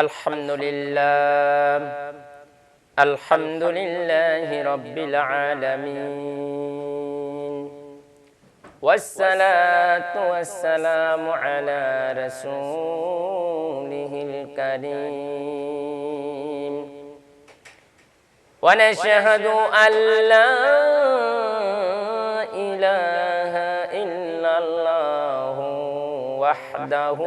الحمد لله الحمد لله رب العالمين والصلاة والسلام على رسوله الكريم. ونشهد أن لا وحده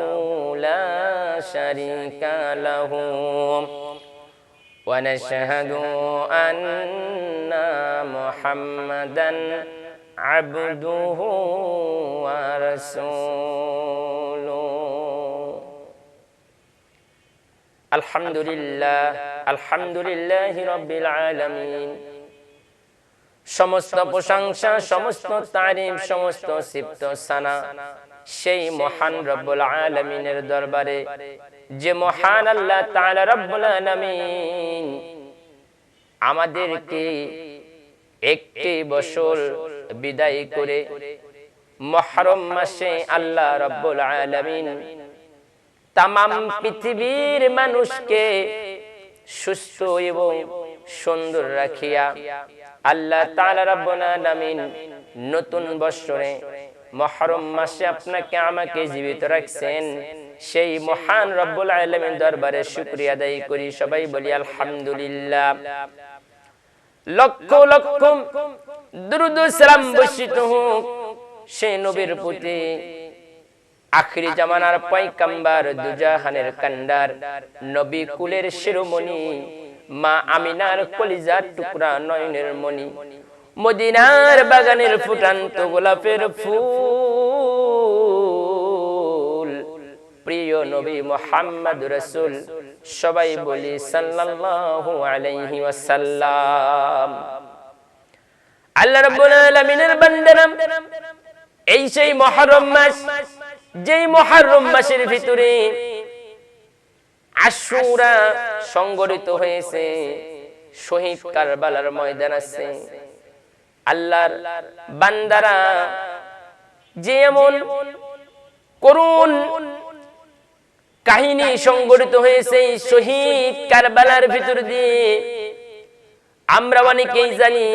لا شريك له ونشهد أن محمدا عبده ورسوله الحمد لله الحمد لله رب العالمين সমস্ত প্রশংসা সমস্ত তারিফ সমস্ত সিপ্ত সানা সেই মহান রব্বুল আলমিনের দরবারে যে মহান আল্লাহ তাআলা রব্বুল আলামিন আমাদেরকে একটি বছর বিদায় করে মহরম মাসে আল্লাহ রব্বুল আলামিন তামাম পৃথিবীর মানুষকে সুস্থ এবং সুন্দর রাখিয়া আল্লাহ তাআলা রব্বুল আলামিন নতুন বছরে মহরম মাসে আপনাকে আমাকে জীবিত রাখছেন। সেই মহান রব্বুল আলমের দরবারে শুক্রিয়া আদায় করি। সবাই বলি আলহামদুলিল্লাহ। লক্ষ লক্ষ দুরুদ সালাম বর্ষিত হোক সেই নবীর প্রতি। আখরি জামানার পয়কাম্বার দুজাহানের কান্ডার নবী কুলের শিরোমণি, মা আমিনার কলিজার টুকরা নয়নের মণি। মদিনার বাগানের ফুটান্ত গোলাপের ফুল। প্রিয় নবী মোহাম্মদ রসুল, সবাই বলি সাল্লাল্লাহু আলাইহি ওয়াসাল্লাম। আল্লাহ রাব্বুল আলামিনের বান্দারা এই সেই মুহররম মাস, যেই মুহররম মাসের ভিতরে আশুরা সংগঠিত হয়েছে, শহীদ কারবালার ময়দান আছে। আল্লাহর বান্দারা যে এমন করুণ কাহিনী সংগঠিত হয়েছে শহীদ কারবালার ভিতর দিয়ে, আমরা অনেকেই জানি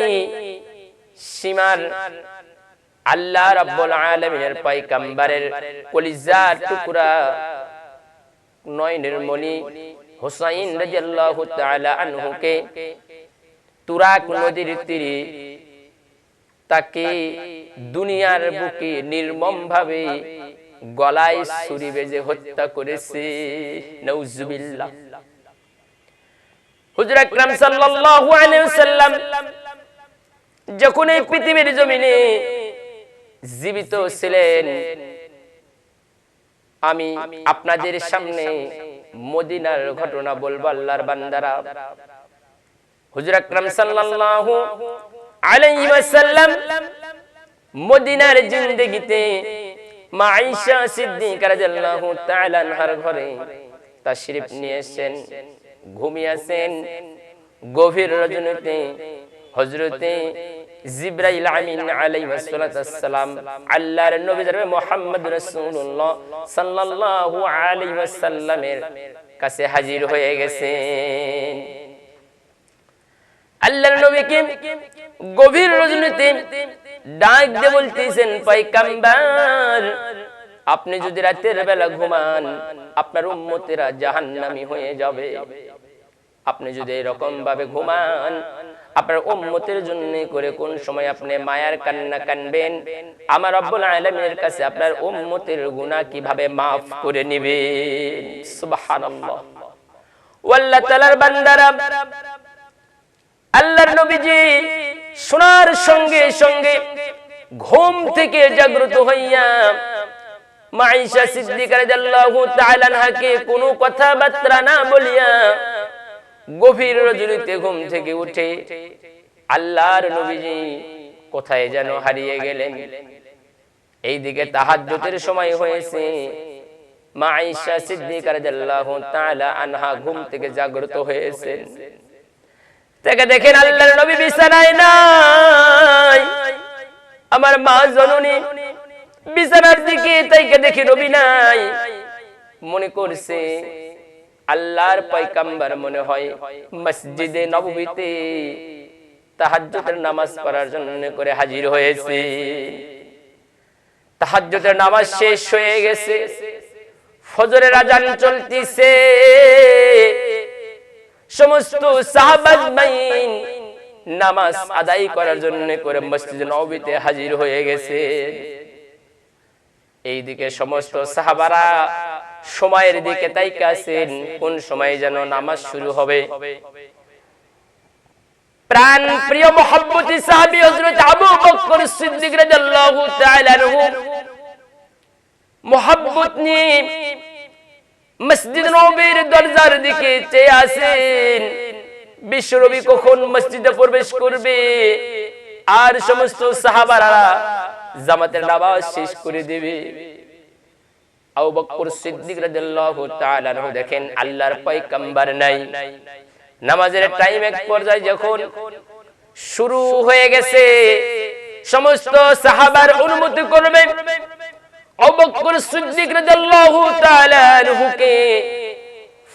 সীমার আল্লাহ রাব্বুল আলামিনের পয়গম্বরের কলিজার টুকরা নয়নের মণি হুসাইন রাদিয়াল্লাহু তাআলা আনহুকে তুরাক নদীর তীরে তাকে দুনিয়ার বুকে নির্মম ভাবে গলায় ছুরি বেজে হত্যা করেছে। নাউজুবিল্লাহ। হুজুর আকরাম সাল্লাল্লাহু আলাইহি ওয়াসাল্লাম যখন এই পৃথিবীর জমিনে জীবিত ছিলেন, আমি আপনাদের সামনে মদিনার ঘটনা বলব আল্লাহর বান্দারা। হুজুর আকরাম সাল্লাল্লাহু আলাইহি মদিনার রাদিয়াল্লাহু তাআলা ঘরে নিয়ে এসেছেন ঘুমিয়েছেন গভীর রজনীতে হযরতে জিব্রাইল আমিন আলাইহিস সালাতু ওয়াসসালাম আল্লাহর নবী জনাবে মুহাম্মদ রাসূলুল্লাহ সাল্লাল্লাহু আলাইহি ওয়াসাল্লামের কাছে হাজির হয়ে গেছেন। আল্লাহর নবীকে গভীর রজনীতে ডাক দিয়ে বলতেছেন, পয়গম্বর, আপনি যদি রাতের বেলা ঘুমান, আপনার উম্মতেরা জাহান্নামী হয়ে যাবে। আপনি যদি এরকম ভাবে ঘুমান, আপনার উম্মতের জন্য করে কোন সময় আপনি মায়ার কান্না কানবেন? আমার রব্বুল আলামিনের কাছে আপনার উম্মতের গুনাহ কীভাবে maaf করে নেবেন? সুবহানাল্লাহ। ওয়াল্লাহ তাআলার বান্দারা আল্লাহর নবীজি শোনার সঙ্গে সঙ্গে ঘুম থেকে জাগ্রত হইয়া মাইশা সিদ্দিকা রাদিয়াল্লাহু তাআলা আনহাকে কোনো কথাবার্তা না বলিয়া গভীর রজনীতে ঘুম থেকে উঠে আল্লাহর নবীজি কোথায় যেন হারিয়ে গেলেন। এইদিকে তাহাজ্জুদের সময় হয়েছে। মা আয়েশা সিদ্দিকা রাদিয়াল্লাহু তাআলা আনহা ঘুম থেকে জাগ্রত হয়েছেন। তাকে দেখেন আল্লাহর নবী বিছানায় নাই। আমার মা জননী বিছানার দিকে তাইকে দেখি নবী নাই। মনে করছে আল্লাহর পয়কাম্বার মনে হয় মসজিদে নববীতে তাহাজ্জুদের নামাজ পড়ার জন্য করে হাজির হয়েছে। তাহাজ্জুদের নামাজ শেষ হয়ে গেছে। ফজরের আজান চলতিছে। সমস্ত সাহাবাজমাইন নামাজ আদায় করার জন্য করে মসজিদ নবীতে হাজির হয়ে গেছে। এইদিকে সমস্ত সাহাবারা সময়ের দিকে তাইকাছেন কোন সময় যেন নামাজ শুরু হবে। প্রাণ প্রিয় মোহাম্মতি সাহাবী হযরত আবু বকর সিদ্দিক রাদিয়াল্লাহু তাআলা আনহু মোহাম্মত নিয়ে মসজিদ নবীর দরজার দিকে চেয়ে আসেন বিশ্বনবী কখন মসজিদে প্রবেশ করবে? আর সমস্ত সাহাবারা জামাতের নামাজ শেষ করে দেবে। আল্লাহর নাই। নামাজের টাইম এক পর্যায়ে যখন শুরু হয়ে গেছে, সমস্ত সাহাবার অনুমতি করবে। আবু বকর সিদ্দিক রাদিয়াল্লাহু তাআলা আনহুকে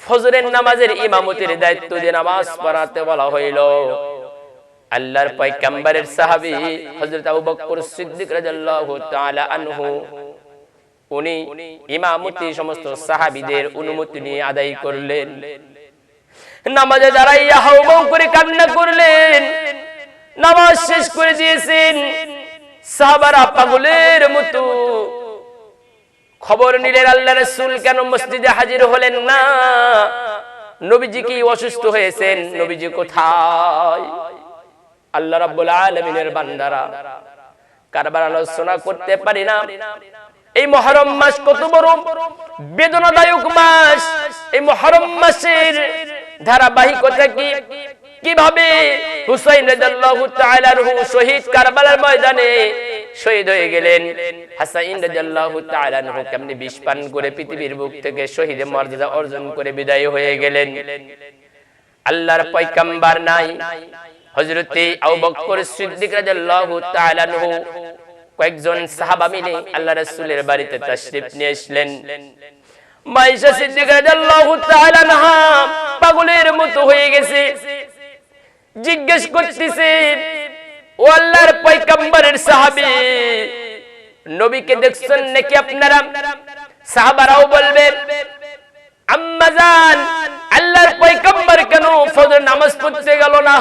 ফজরের নামাজের ইমামতির দায়িত্ব দিয়ে নামাজ পড়াতে বলা হইল। আল্লাহর পয়গম্বরের সাহাবী হযরত আবু বকর সিদ্দিক রাদিয়াল্লাহু তাআলা আনহু, উনি ইমামতি সমস্ত সাহাবীদের অনুমতি নিয়ে আদায় করলেন। নামাজে দাঁড়াইয়া হাউমাউ করে কান্না করলেন, নামাজ শেষ করে দিয়েছেন। সাহাবারা পাগলের মতো খবর নিলেন আল্লাহ রসুল, কেন মসজিদে হাজির হলেন না? নবীজি কি অসুস্থ হয়েছেন? নবীজি কোথায়? আল্লাহ রাব্বুল আলামিনের বান্দারা। কারবার আলোচনা করতে পারি না। এই মহরম মাস কত বড়? বেদনাদায়ক মাস। এই মহরম মাসের ধারাবাহিকতা কি? কীভাবে হুসাইন রাদিয়াল্লাহু তাআলা আনহু শহীদ কারবালার ময়দানে শহীদ হয়ে গেলেন? হাসাইন রাদিয়াল্লাহু তাআলা আনহু কেমনে বিষ পান করে পৃথিবীর বুক থেকে শহীদের মর্যাদা অর্জন করে বিদায় হয়ে গেলেন? আল্লাহর পয়গম্বর নাই। হযরতে আবু বকর সিদ্দিক রাদিয়াল্লাহু তাআলা আনহু কয়েকজন সাহাবা মিলে আল্লাহ রাসূলের বাড়িতে তাশরীফ নিয়ে আসলেন মাইশা সিদ্দিকা রাদিয়াল্লাহু তাআলা পাগলের মতো হয়ে গেছে। জিজ্ঞেস করতেছে, ও আল্লাহর পয়গম্বরের সাহাবী, নবীকে দেখছেন নাকি আপনারা? সাহাবারাও বলবে, আম্মা জান, আল্লাহর পয়গম্বর কেন ফজর নামাজ পড়তে গেল না?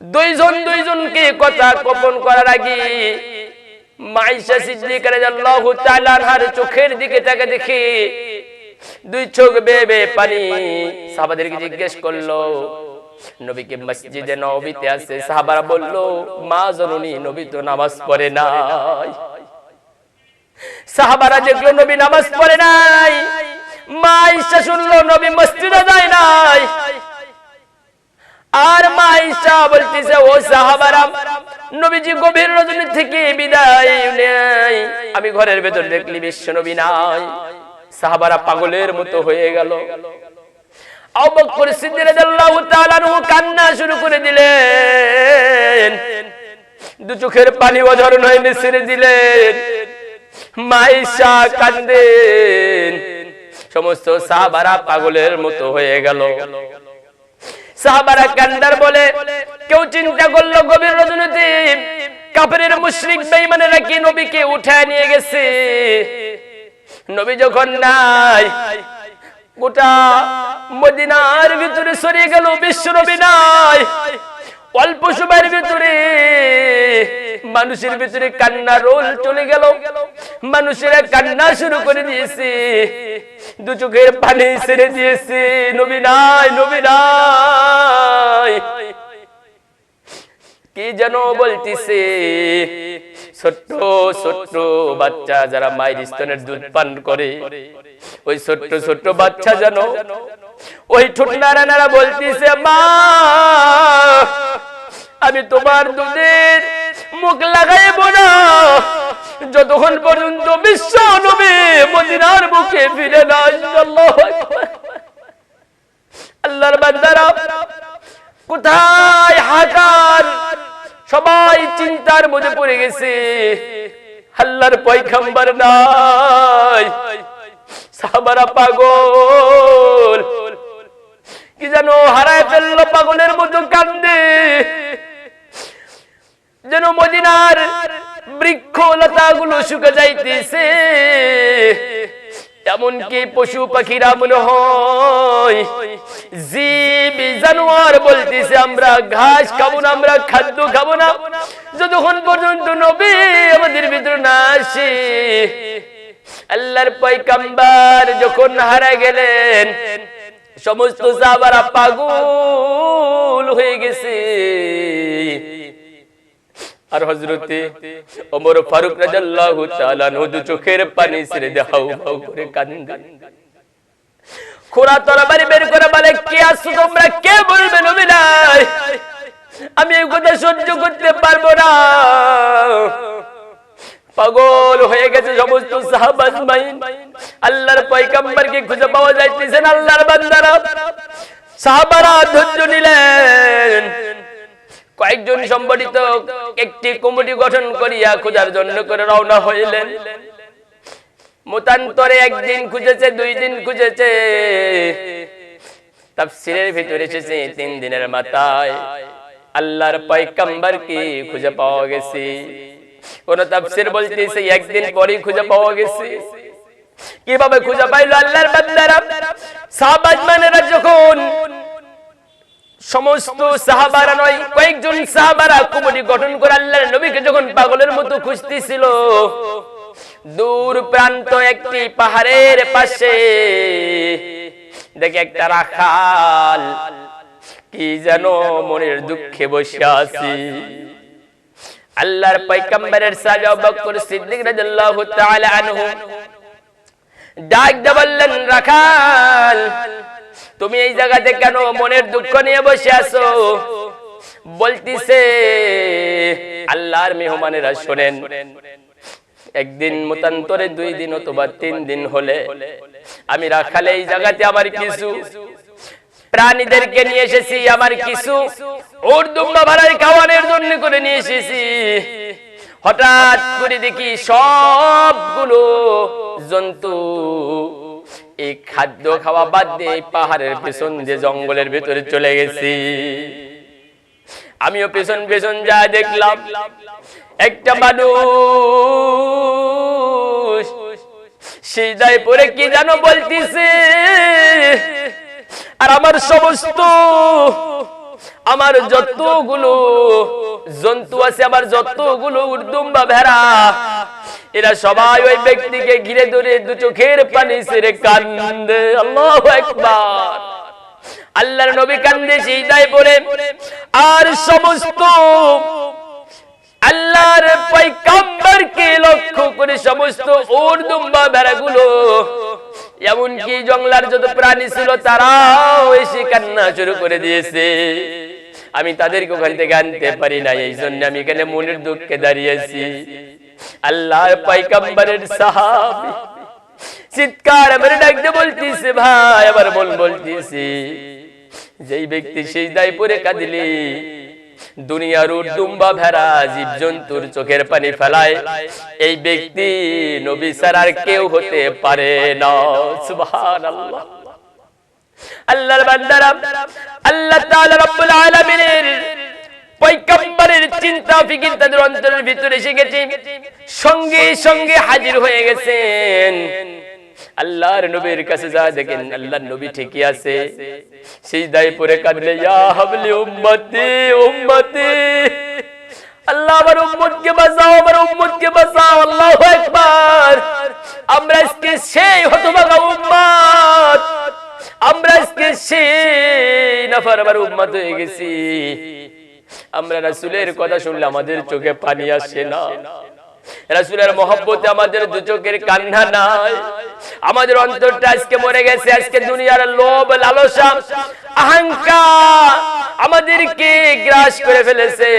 দুইজন দুইজনকে কথা গোপন করার আগে মাইশা সিদ্দিক রাদিয়াল্লাহু তাআলা আনহার চোখের দিকে তাকে দেখে দুই চোখ বেয়ে বেয়ে পানি সাহাবাদেরকে জিজ্ঞেস করল নবীকে মসজিদে নবীতে আছে সাহাবারা বলল, মা জননী, নবী তো নামাজ পড়ে নাই। সাহাবারা দেখল, নবী নামাজ পড়ে নাই। মা ইসা শুনলো, নবী মসজিদে যায় নাই। আর মা ইসা বলতেছে, ও সাহাবারা, নবীজি গভীর রজনী থেকে বিদায় নেই আমি ঘরের ভেতর দেখলি বিশ্ব নবী নাই। সাহাবারা পাগলের মতো হয়ে গেল। কান্না শুরু করে দিলেন। দু চোখের পানি অঝরণ হয়ে ছেড়ে দিলেন। মাইশা কান্দেন। সমস্ত সাহাবারা পাগলের মতো হয়ে গেল। সাহাবারা কান্দার বলে, কেউ চিন্তা করল গভীর রজনীতে। কাপড়ের মুশরিক বেঈমানেরা কি নবীকে উঠায় নিয়ে গেছে? নবী যখন নাই গোটা মদিনার ভিতরে সরিয়ে গেল বিশ্ব অল্প সময়ের ভিতরে মানুষের ভিতরে কান্না রোল চলে গেল। মানুষেরা কান্না শুরু করে দিয়েছে। দু চোখের পানি ছেড়ে দিয়েছে। নবী নাই নবী নাই। কি যেন বলতিছে? ছোট্ট ছোট্ট বাচ্চা যারা মায়ের স্তনের দুধ পান করে, ওই ছোট্ট ছোট্ট বাচ্চা যেন ওই ঠোঁট নাড়া নাড়া বলতিছে, মা, আমি তোমার দুধের মুখ লাগাইব না যতক্ষণ পর্যন্ত বিশ্ব নবী মদিনার মুখে ফিরে না। আল্লাহর বান্দারা, কোথায় হাকার সবাই চিন্তার মধ্যে পড়ে গেছে। হাল্লার পয়খাম্বার নাই। সাহাবারা পাগল। কি যেন হারায় ফেলল পাগলের মতো কান্দে। যেন মদিনার বৃক্ষ লতা গুলো শুকে যাইতেছে। এমনকি পশু পাখিরা মনে হয় জীব জানোয়ার বলতেছে, আমরা ঘাস খাব না, আমরা খাদ্য খাব না। যতক্ষণ পর্যন্ত নবী আমাদের ভিতরে না আসে, আল্লাহর পয়কাম্বার যখন হারা গেলেন, সমস্ত সাহাবারা পাগল হয়ে গেছে। আর হজরতে ওমর ফারুক রাদিয়াল্লাহু তাআলা নদু চোখের পানি ছেড়ে দেখাও ভাও করে কান্দে খোরা তরবারি বের করে বলে, কে আসছো তোমরা? কে বলবে নবী নাই? আমি এই কথা সহ্য করতে পারব না। পাগল হয়ে গেছে সমস্ত সাহাবাজ মাইন আল্লাহর পয়গম্বরকে খুঁজে পাওয়া যাইতেছে না আল্লাহর বান্দারা। সাহাবারা ধৈর্য নিলেন। কয়েকজন সম্বলিত একটি কমিটি গঠন করিয়া খোঁজার জন্য করে রওনা হইলেন। মতান্তরে একদিন খুঁজেছে দুই দিন খুঁজেছে। তাফসিরের ভিতরে এসেছে তিন দিনের মাথায়। আল্লাহর পয়গম্বর কি খুঁজে পাওয়া গেছে? কোন তাফসির বলতেছে একদিন পরে খুঁজে পাওয়া গেছে। কীভাবে খুঁজে পাইলো আল্লাহর বান্দারা? সাহাবাজ মানেরা যখন সমস্ত সাহাবারা নয়, কয়েকজন সাহাবারা কমিটি গঠন করে আল্লাহর নবীকে যখন পাগলের মতো খুঁজতেছিল, দূর প্রান্ত একটি পাহাড়ের পাশে, দেখে একটা রাখাল, কি যেন মনের দুঃখে বসে আছি। আল্লাহর পয়গম্বরের সাজা বকর সিদ্দিক রাদিয়াল্লাহু তাআলা আনহু ডাক দিয়ে রাখাল তুমি এই জায়গাতে কেন মনের দুঃখ নিয়ে বসে আছো? বলতিছে, আল্লাহর মেহমানেরা শোনেন, একদিন মতান্তরে দুই দিন অথবা তিন দিন হলে আমি রাখালে এই জায়গাতে আমার কিছু প্রাণীদেরকে নিয়ে এসেছি, আমার কিছু ওর দুম্বা ভাড়াই খাওয়ানোর জন্য করে নিয়ে এসেছি। হঠাৎ করে দেখি সবগুলো জন্তু এই খাদ্য খাওয়া বাদ দিয়ে এই পাহাড়ের পেছন যে জঙ্গলের ভেতরে চলে গেছি। আমিও পেছন পেছন যা দেখলাম, একটা মানুষ সিজায় পরে কি জানো বলতিছে? আর আমার সমস্ত আমার যতগুলো জন্তু আছে, আমার যতগুলো উর্দুম বা ভেড়া, এরা সবাই ওই ব্যক্তিকে ঘিরে ধরে দু চোখের পানি সেরে কান্দে। আল্লাহ একবার আল্লাহর নবী কান্দে, সিজদায় পড়ে। আর সমস্ত আল্লাহর পয়গম্বরকে লক্ষ্য করে সমস্ত উর্দুম্বা ভেড়াগুলো এমনকি জঙ্গলার যত প্রাণী ছিল তারাও এসে কান্না শুরু করে দিয়েছে। আমি তাদেরকে ওখান থেকে আনতে পারি না এই জন্য আমি এখানে মনের দুঃখে দাঁড়িয়েছি। আল্লাহর পয়গম্বরের সাহাবী চিৎকার আমার ডাকতে বলতিছে, ভাই, আবার বল বলতিছে। যেই ব্যক্তি সেই দায় পরে কাঁদিলে দুনিয়ার উর্দুম্বা ভেড়া জীব জন্তুর চোখের পানি ফেলায়। এই ব্যক্তি নবী স্যার আর কেউ হতে পারে না। আল্লাহ চিন্তা ভিতরে এসে গেছে। সঙ্গে সঙ্গে হাজির হয়ে গেছেন। আল্লাহর নবীর কাছে যা দেখেন আল্লাহর নবী ঠিকই আছে। সিজদায় পড়ে কাঁদলে ইয়া হাবলি উম্মতি উম্মতি। আল্লাহ আমার উম্মতকে বাঁচাও আমার উম্মতকে বাঁচাও আল্লাহু আকবার। আমরা আজকে সেই হতভাগা উম্মত। আমরা আজকে সেই নাফার আমার উম্মত হয়ে গেছি। আমরা রাসূলের কথা শুনলে আমাদের চোখে পানি আসে না। রাসূলের মহব্বতে আমাদের দু চোখের কান্না নাই। আমাদের অন্তরটা আজকে মরে গেছে, আজকে দুনিয়ার লোভ, লালসা, অহংকার আমাদেরকে গ্রাস করে ফেলেছে।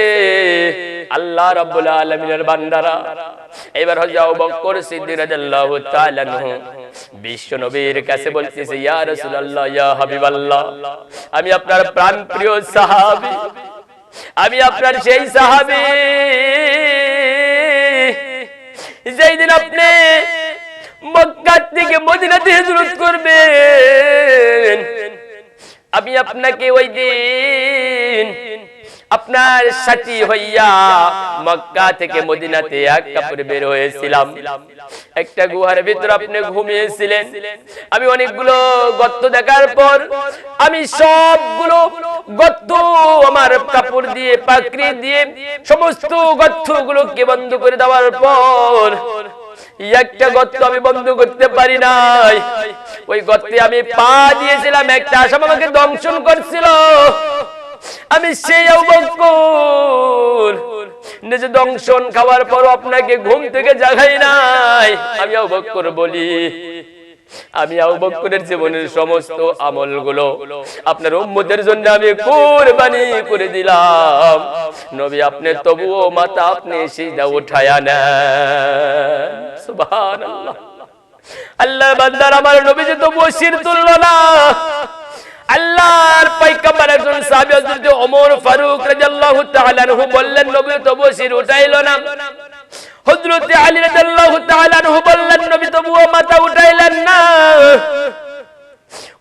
আল্লাহ রাব্বুল আলামিনের বান্দারা, এবার হযরত আবু বকর সিদ্দিক রাদিয়াল্লাহু তাআলা আনহু বিশ্ব নবীর কাছে বলতেছে, ইয়া রাসূলুল্লাহ, ইয়া হাবিবাল্লাহ, আমি আপনার প্রাণপ্রিয় সাহাবী, আমি আপনার সেই সাহাবী। যেই দিন আপনি মক্কার থেকে মদিনাতে হিজরত করবেন আমি আপনাকে ওই দিন আপনার সাথী হইয়া মক্কা থেকে মদিনাতে এক কাপড়ে বের হয়েছিলাম। একটা গুহার ভিতর আপনি ঘুমিয়েছিলেন। আমি অনেকগুলো গর্ত দেখার পর আমি সবগুলো গর্ত আমার কাপড় দিয়ে, পাকড়ি দিয়ে, সমস্ত গর্ত গুলোকে বন্ধ করে দেওয়ার পর একটা গর্ত আমি বন্ধ করতে পারি নাই। ওই গর্তে আমি পা দিয়েছিলাম, একটা আসাম আমাকে দংশন করছিল। আমি সেই অবকুর নিজে দংশন খাওয়ার পর আপনাকে ঘুম থেকে জাগাই নাই। আমি অবকুর বলি, আমি আবুবকরের জীবনের সমস্ত আমলগুলো আপনার উম্মতের জন্য আমি কুরবানি করে দিলাম। নবী আপনি তবুও মাথা আপনি সিজদা উঠায়া নেন। সুবহানাল্লাহ। আল্লাহ বান্দার আমার নবী যে তবুও শির তুললো না। আল্লাহর পয়গম্বর একজন সাহাবী হযরত ওমর ফারুক রাদিয়াল্লাহু তাআলা আনহু বললেন, নবী তবুও শির উঠাইলো না। হযরত আলী রাদিয়াল্লাহু তাআলা আনহু বললেন, নবী তবুও মাথা উঠাইলেন না।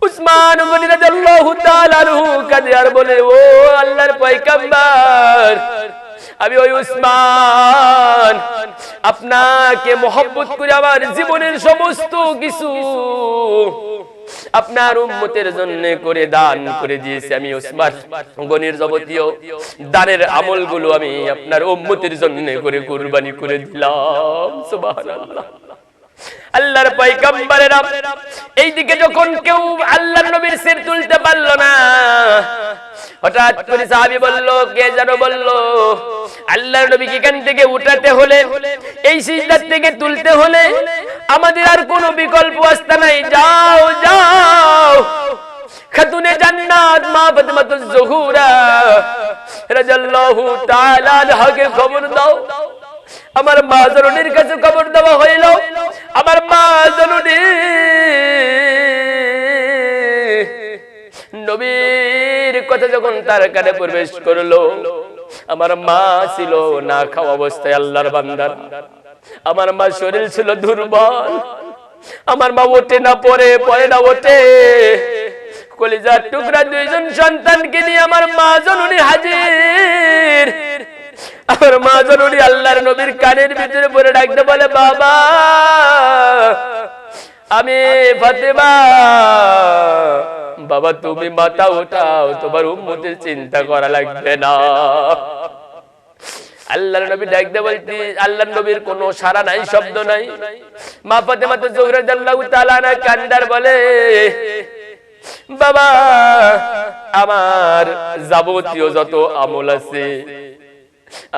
উসমান গনি রাদিয়াল্লাহু তাআলা আনহু কাঁদে আর বলে, ও আল্লাহর পয়গম্বর আমি ওই উসমান, আপনাকে মহব্বত করে আমার জীবনের সমস্ত কিছু আপনার উম্মতের জন্য করে দান করে দিয়েছি আমি ওসমান দানের আমি আপনার উম্মতের জন্য করে কুরবানি করে দিলাম, সুবহানাল্লাহ। আল্লাহর পয়গম্বরেরা, এইদিকে যখন কেউ আল্লাহর নবীর সির তুলতে পারল না হঠাৎ করে সাহাবী বলল, কে যেন বলল, আল্লাহর নবীকে এখান থেকে উঠাতে হলে, এই সিজদার থেকে তুলতে হলে আমাদের আর কোনো বিকল্প আসতে নাই। যাও যাও। খাতুনে জান্নাত, মা ফাতিমাতুজ জহুরা। রাদিয়াল্লাহু তাআলা আনহাকে খবর দাও। আমার মা জননীর কাছে খবর দেওয়া হইল। আমার মা জননী নবীর কথা যখন তার কানে প্রবেশ করল, আমার মা ছিল না খাওয়া অবস্থায় আল্লাহর বান্দার। আমার মা শরীর ছিল দুর্বল। আমার মা ওঠে না পরে পরে না ওঠে। কলিজার টুকরা দুইজন সন্তানকে নিয়ে আমার মা জননী হাজির। আমার মা জননী আল্লাহর নবীর কানের ভিতরে পরে ডাকতে বলে, বাবা, আমি ফাতেমা। বাবা, তুমি মাথা উঠাও, তোমার উম্মতের চিন্তা করা লাগবে না। নবী ডাকতে বলতে নবীর সারা নাই, শব্দ নাই। মা কান্দার বলে, বাবা, আমার যাবতীয় যত আমল আছে,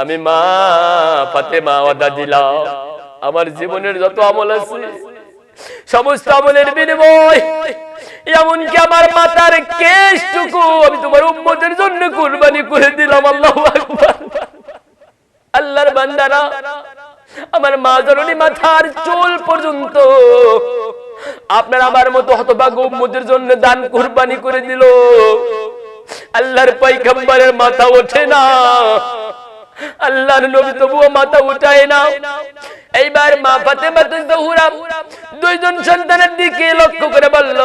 আমি মা ফাতেমা ওয়াদা দিলাম। আমার জীবনের যত আমল আছে সমস্ত আমলের বিনিময়। এমনকি আমার মাথার কেশটুকু আমি তোমার উম্মতের জন্য কুরবানি করে দিলাম, আল্লাহু আল্লাহর বান্দারা, আমার মা জননী মাথার চুল পর্যন্ত আপনার আমার মতো হতভাগ্য উম্মতের জন্য দান কুরবানি করে দিল। আল্লাহর পয়গম্বরের মাথা ওঠে না। আল্লাহর নবী তবুও মাথা উঠায় না। দুইজন সন্তানের দিকে লক্ষ্য করে বলল,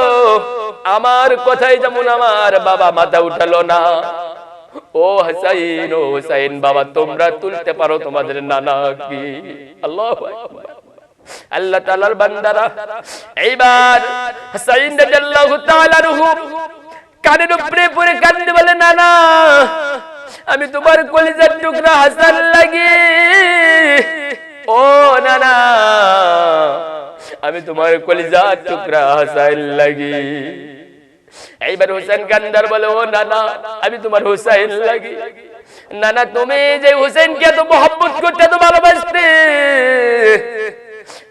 আমার কথাই যেমন আমার বাবা মাথা উঠালো না। ও হাসাইন, ও হুসাইন, বাবা, তোমরা তুলতে পারো তোমাদের নানা কি? আল্লাহ আল্লাহ তাআলার বান্দারা, এইবার হাসাইন রাদিয়াল্লাহু তাআলা রহু কানের উপরে পড়ে কান্দে বলে, নানা, আমি তোমার কলিজার টুকরা হাসান লাগি। ও নানা আমি তোমার কলিজার টুকরা হাসান লাগি। এইবার হোসেন কান্দার বলে, ও নানা আমি তোমার হুসাইন লাগি। নানা তুমি যে হুসেনকে এত মহব্বত করতে, এত ভালোবাসতে,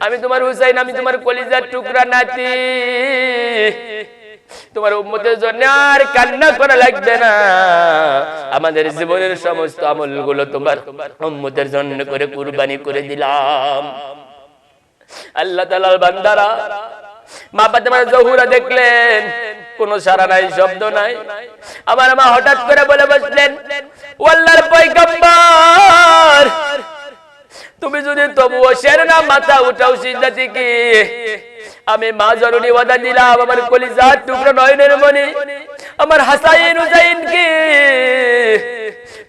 আমি তোমার হুসাইন, আমি তোমার কলিজার টুকরা নাতি। তোমার উম্মতের জন্য আর কান্না করা লাগবে না। আমাদের জীবনের সমস্ত আমলগুলো তোমার উম্মতের জন্য করে কুরবানি করে দিলাম। আল্লাহ তাআলার বান্দারা, মা ফাতেমা জহুরা দেখলেন, কোন সারা নাই, শব্দ নাই। আমার মা হঠাৎ করে বলে বসলেন, ও আল্লাহর পয়গম্বর তুমি যদি তবুও শের না মাথা উঠাও সিজদা থেকে আমি মা জরুরি ওয়াদা দিলাম, আমার কলিজার টুকরো নয়নের মনে আমার হাসাইন হুসাইনকে।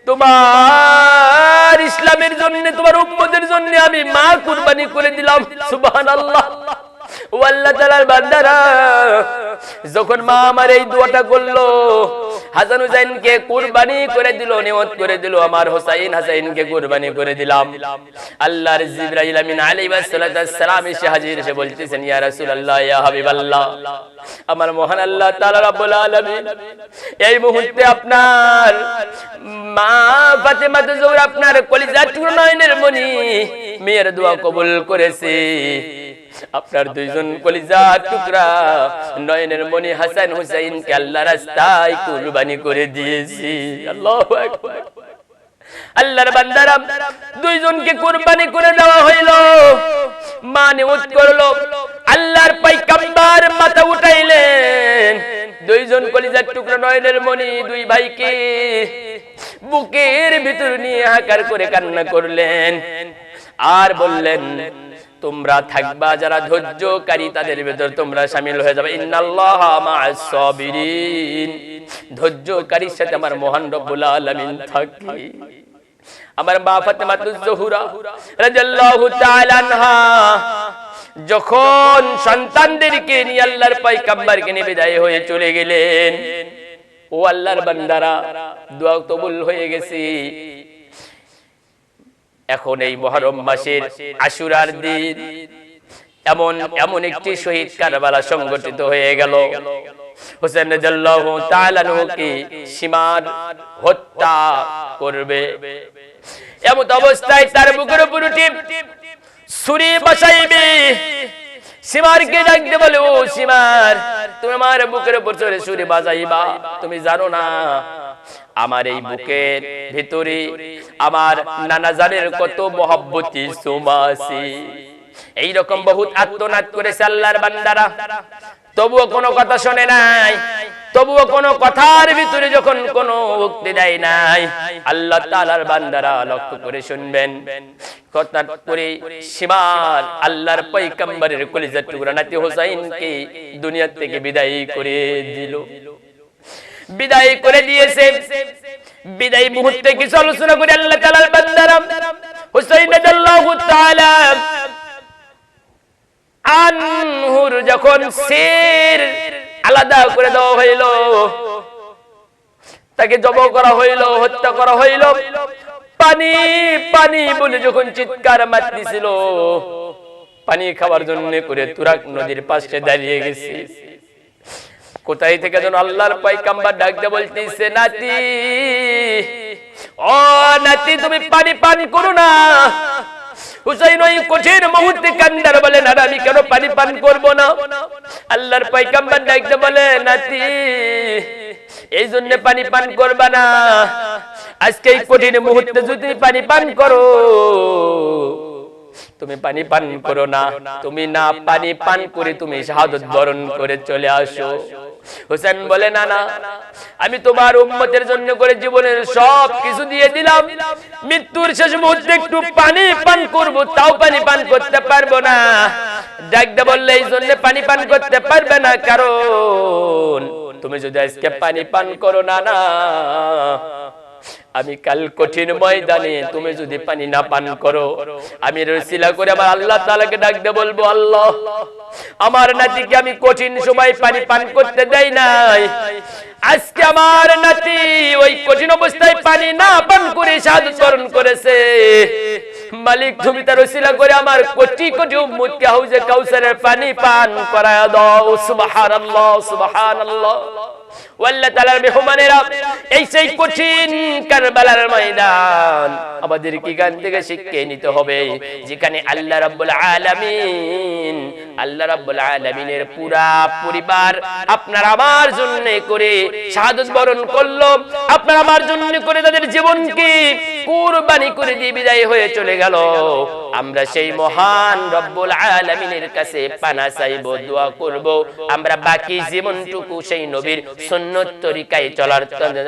তোমার ইসলামের জন্য, তোমার উম্মতের জন্য আমি মা কুরবানি করে দিলাম, সুবহানাল্লাহ। যখন মা আমার এই দোয়াটা করল, হাসান কুরবানি করে দিল করে দিল, আমার হোসাইন কুরবানি করে দিলাম। আল্লাহর আমিন সালাম এসে হাজির, এসে বলতেছেন, ইয়া ইয়া আমার মহান আল্লাহ আলামিন, এই মুহূর্তে আপনার মা ফাতেমা জোহরা আপনার কলিজার টুকরো মনি মেয়ের দোয়া কবুল করেছে। আপনার দুইজন কলিজার টুকরা নয়নের মনি হাসান হুসাইনকে আল্লাহ রাস্তায় কুরবানি করে দিয়েছি। আল্লাহু আল্লাহর বান্দারা দুইজনকে কুরবানি করে দেওয়া হইল। মা নিয়ত করল। আল্লাহর পয়গম্বর মাথা উঠাইলেন। দুইজন কলিজার টুকরা নয়নের মনি দুই ভাইকে বুকের ভিতর নিয়ে হাকার করে কান্না করলেন। আর বললেন তোমরা থাকবা যারা ধৈর্যকারী, তাদের ভেতর তোমরা শামিল হয়ে যাবে। ধৈর্যকারীর সাথে আমার মহান রব্বুল আলামিন থাকে আমার মা ফাতেমা জোহরা রাদিয়াল্লাহু তাআলা আনহা যখন সন্তানদেরকে নিয়ে আল্লাহর পয়গম্বরকে নিয়ে বিদায় হয়ে চলে গেলেন, ও আল্লাহর বান্দারা, দোয়া কবুল হয়ে গেছে। এখন এই মহরম মাসের আশুরার দিন। এমন এমন একটি শহীদ কারবালা সংগঠিত হয়ে গেল। হোসেন রাদিয়াল্লাহু সীমার হত্যা করবে। এমন অবস্থায় তার বুকের উপর উঠে ছুরি বসাইবে সীমারকে ডাকতে বলে ও সীমার তুমি আমার বুকের উপর চড়ে বাজাইবা তুমি জানো না আমার এই বুকের ভিতরে আমার নানা জানের কত মহব্বতি সুমাসি। এইরকম বহুত আত্মনাদ করেছে আল্লাহর বান্দারা। তবুও কোনো কথা শোনে নাই। তবুও কোনো কথার ভিতরে যখন কোনো উক্তি দেয় নাই আল্লাহ তালার বান্দারা লক্ষ্য করে শুনবেন। কথা করে সীমার আল্লাহর পয়গম্বরের কলিজার টুকরা নাতি হোসাইনকে দুনিয়া থেকে বিদায় করে দিল। বিদায় করে দিয়েছে। বিদায় মুহূর্তে কিছু আলোচনা করে আল্লাহ তাআলার বান্দারা হুসাইন রাদিয়াল্লাহু তাআলা আনহুর যখন সির আলাদা করে দেওয়া হইল, তাকে জব করা হইল, হত্যা করা হইল, পানি পানি বলে যখন চিৎকার মারতেছিল, পানি খাওয়ার জন্য করে তুরাক নদীর পাশে দাঁড়িয়ে গেছে। কোথায় থেকে যেন আল্লাহর পাইকাম্বার ডাকতে বলতেছে নাতি ও নাতি তুমি পানি পান করো না। হুসাইন ওই কঠিন মুহূর্তে কান্দার বলে না আমি কেন পানি পান করব না? আল্লাহর পাইকাম্বার ডাকতে বলে নাতি এই জন্য পানি পান করবা না। আজকে এই কঠিন মুহূর্তে যদি পানি পান করো তুমি পানি পান করো না, তুমি না পানি পান করে তুমি শাহাদত বরণ করে চলে আসো। হোসেন বলে, না না, আমি তোমার উম্মতের জন্য করে জীবনের সব কিছু দিয়ে দিলাম। মৃত্যুর শেষ মুহূর্তে একটু পানি পান করব, তাও পানি পান করতে পারব না। ডাকতে বললে, এই জন্য পানি পান করতে পারবে না, কারণ তুমি যদি আজকে পানি পান করো, না না আমি কাল কঠিন ময়দানে তুমি যদি পানি না পান করো আমি রসিলা করে আমার আল্লাহ তালাকে ডাকতে বলব আল্লাহ আমার নাতিকে আমি কঠিন সময় পানি পান করতে দেয় নাই। আজকে আমার নাতি ওই কঠিন অবস্থায় পানি না পান করে সাধু চরণ করেছে। মালিক তুমি তার রসিলা করে আমার কোটি কোটি উম্মতকে হাউজে কাউসারের পানি পান করায় দাও, সুবহানাল্লাহ সুবহানাল্লাহ। ওয়াল্লাহ তাআলার মেহমানেরা, এই সেই কঠিন কারবালার ময়দান আমাদের কি গান থেকে শিক্ষা নিতে হবে? যেখানে আল্লাহ রাব্বুল আলামিন, আল্লাহ রাব্বুল আলামিনের পুরা পরিবার আপনার আমার জন্য করে শাহাদত বরণ করল, আপনার আমার জন্য করে তাদের জীবনকে কুরবানি করে দিয়ে বিদায় হয়ে চলে গেল। আমরা সেই মহান রব্বুল আলামিনের কাছে পানা চাইব, দোয়া করব। আমরা বাকি জীবনটুকু সেই নবীর সুন্নত তরিকায় চলার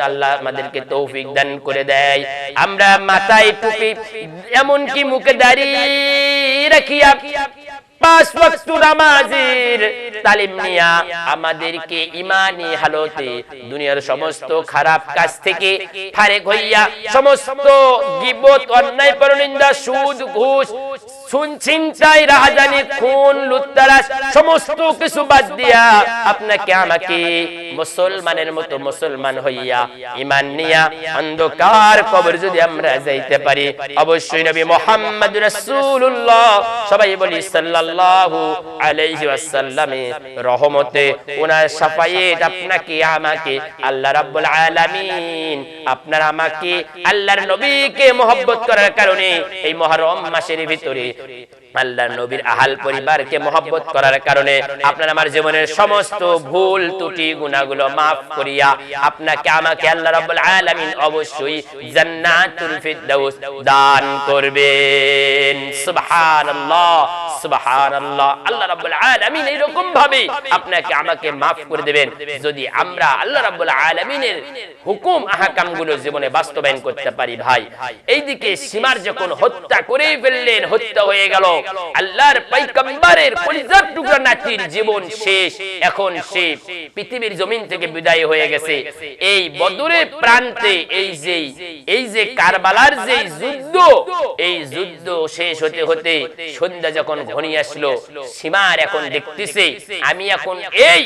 আল্লাহ আমাদেরকে তৌফিক দান করে দেয়। আমরা মাথায় টুপি, এমনকি মুখে দাঁড়িয়ে রাখিয়া পাঁচ ওয়াক্ত নামাজের তালিম নিয়া আমাদেরকে ইমানি হালতে দুনিয়ার সমস্ত খারাপ কাজ থেকে ফারেক হইয়া সমস্ত গিবত অন্যায় পরনিন্দা সুদ, ঘুষ, সুনছিনতাই, রাহাজানি, খুন লুত্তারাস সমস্ত কিছু বাদ দিয়া আপনাকে আমাকে মুসলমানের মতো মুসলমান হইয়া ইমান নিয়া অন্ধকার কবর যদি আমরা যাইতে পারি অবশ্যই নবী মোহাম্মদ রাসূলুল্লাহ। সবাই বলি সাল্লাল্লাহু আলাইহি ওয়াসাল্লামে রহমতে ওনার শাফায়েত আপনাকে আমাকে আল্লাহ রাব্বুল আলামিন আপনার আমাকে আল্লাহর নবীকে মহব্বত করার কারণে এই মহরম মাসের ভিতরে আল্লাহর নবীর আহাল পরিবারকে মহব্বত করার কারণে আপনার আমার জীবনের সমস্ত ভুল, ত্রুটি গুনাহগুলো maaf করিয়া আপনাকে, আমাকে আল্লাহ রাব্বুল আলামিন অবশ্যই জান্নাতুল ফিরদাউস দান করবেন। সুবহানাল্লাহ সুবহানাল্লাহ। আল্লাহ রাব্বুল আলামিন এরকম ভাবে আপনাকে, আমাকে maaf করে দিবেন। যদি আমরা আল্লাহ রাব্বুল আলামিনের হুকুম আহকামগুলো জীবনে বাস্তবায়ন করতে পারি ভাই, এইদিকে সীমার যখন হত্যা করেই ফেললেন, হত্যা হয়ে গেল। আল্লাহর পয়গম্বরের কলিজার টুকরা নাতির জীবন শেষ। এখন সে পৃথিবীর জমিন থেকে বিদায় হয়ে গেছে। এই বদরের প্রান্তে এই যে এই যে কারবালার যে যুদ্ধ এই যুদ্ধ শেষ হতে হতে সন্ধ্যা যখন ঘনিয়ে আসলো সীমার এখন দেখতেছে আমি এখন এই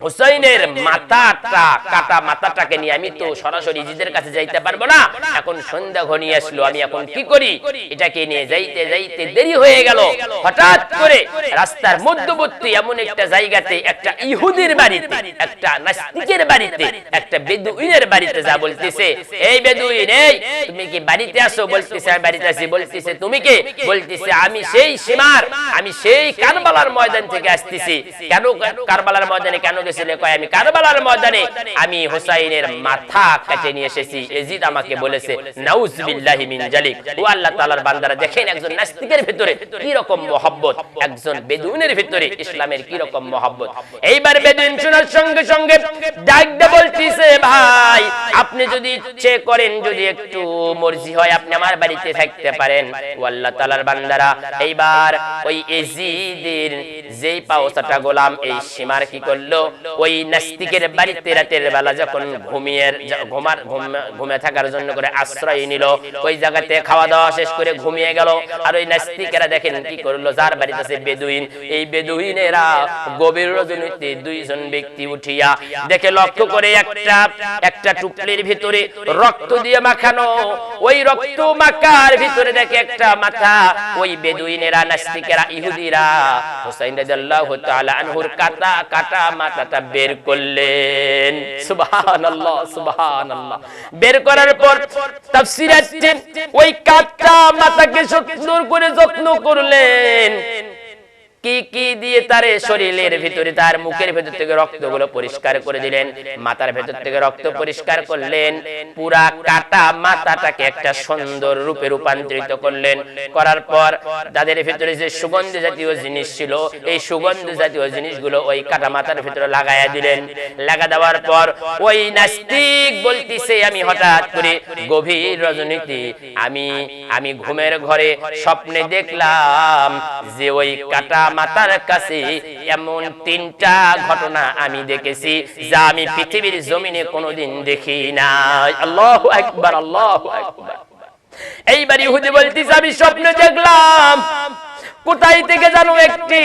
হুসাইনের মাথাটা, কাটা মাথাটাকে নিয়ে আমি তো সরাসরি জিদের কাছে যাইতে পারব না। এখন সন্ধ্যা ঘনিয়ে আসলো, আমি এখন কি করি? এটাকে নিয়ে যাইতে যাইতে দেরি হয়ে গেল। হঠাৎ করে রাস্তার মধ্যবর্তী এমন একটা জায়গাতে একটা ইহুদির বাড়িতে, একটা নাস্তিকের বাড়িতে, একটা বেদুইনের বাড়িতে যা বলতেছে, এই বেদুইন, এই, তুমি কি বাড়িতে আসো বলতেছে, আমি বাড়িতে আসি বলতেছে, তুমি কে? বলতেছে, আমি সেই সীমার, আমি সেই কারবালার ময়দান থেকে আসতেছি। কেন কারবালার ময়দানে কেন গেছিলে কয় আমি কারবালার ময়দানে আমি হুসাইনের মাথা কেটে নিয়ে এসেছি। এজিদ আমাকে বলেছে নাউজুবিল্লাহি মিন জালিক। ও আল্লাহ তাআলার বান্দারা দেখেন একজন নাস্তিকের ভিতরে কি রকম মহব্বত একজন বেদুইনের ভিতরে ইসলামের কি রকম মহব্বত। এইবার বেদুইন শোনার সঙ্গে সঙ্গে ডাক দে বলতিছে ভাই আপনি যদি ইচ্ছে করেন যদি একটু মর্জি হয় আপনি আমার বাড়িতে থাকতে পারেন। ও আল্লাহ তাআলার বান্দারা এইবার ওই এজিদের যেই পাওসাটা গোলাম এই সীমার কি করল ওই নাস্তিকের বাড়িতে রাতের বেলা যখন ঘুমিয়ে ঘুমার ঘুমে থাকার জন্য করে আশ্রয় নিল, ওই জায়গাতে খাওয়া দাওয়া শেষ করে ঘুমিয়ে গেল। আর ওই নাস্তিকেরা দেখেন কি করল, যার বাড়িতে আছে বেদুইন। এই বেদুইনেরা গভীর রজনীতে দুইজন ব্যক্তি উঠিয়া দেখে লক্ষ্য করে একটা একটা টুকলির ভিতরে রক্ত দিয়ে মাখানো। ওই রক্ত মাখার ভিতরে দেখে একটা মাথা। ওই বেদুইনেরা, নাস্তিকেরা, ইহুদিরা, হুসাইন রাদিয়াল্লাহু তাআলা আনহুর কাটা কাটা মাথাটা বের করলেন। সুবহানাল্লাহ সুবহানাল্লাহ। বের করার পর তাফসীর আসছেন, ওই কাটা মাথাকে সুন্দর করে যত্ন করলেন। কি কি দিয়ে তার শরীরের ভিতরে, তার মুখের ভেতর থেকে রক্তগুলো পরিষ্কার করে দিলেন, মাথার ভেতর থেকে রক্ত পরিষ্কার করলেন, পুরা কাটা মাথাটাকে একটা সুন্দর রূপে রূপান্তরিত করলেন। করার পর তাদের ভিতরে যে সুগন্ধ জাতীয় জিনিস ছিল, এই সুগন্ধ জাতীয় জিনিসগুলো ওই কাটা মাথার ভিতরে লাগাইয়া দিলেন। লাগা দেওয়ার পর ওই নাস্তিক বলতিছে, আমি হঠাৎ করে গভীর রজনীতি, আমি আমি ঘুমের ঘরে স্বপ্নে দেখলাম যে ওই কাটা মাতার কাছে এমন তিনটা ঘটনা আমি দেখেছি যা আমি পৃথিবীর জমিনে কোনোদিন দেখি নাই। আল্লাহু আকবার আল্লাহু আকবার। এইবার ইহুদি বলতিস আমি স্বপ্নে দেখলাম। কোথায় থেকে জানো একটি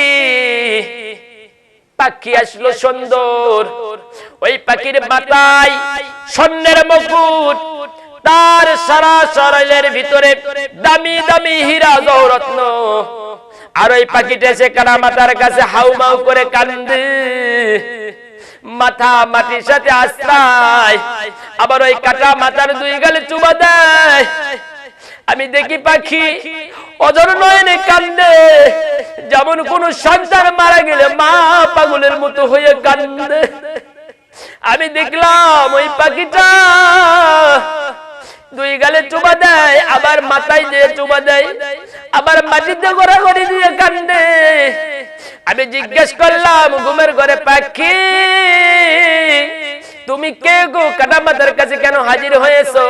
পাখি আসলো সুন্দর। ওই পাখির মাথায় স্বর্ণের মুকুট। তার সারা শরীরের ভিতরে দামি দামি হীরা জৌরত্ন আর ওই পাখিটা এসে কানা মাথার কাছে হাউ মাউ করে কান্দে। মাথা মাটির সাথে আশ্রয়। আবার ওই কাটা মাথার দুই গালে চুবা দেয়। আমি দেখি পাখি অজর নয়নে কান্দে। যেমন কোন সন্তান মারা গেলে মা পাগলের মতো হয়ে কান্দে। আমি দেখলাম ওই পাখিটা দুই গালে চুবা দেয়, আবার মাথায় দিয়ে চুবা দেয়, আবার মাটিতে গড়াগড়ি দিয়ে কান্দে। আমি জিজ্ঞেস করলাম, ঘুমের ঘরে পাখি, তুমি কে গো? কাটা মাথার কাছে কেন হাজির হয়েছো?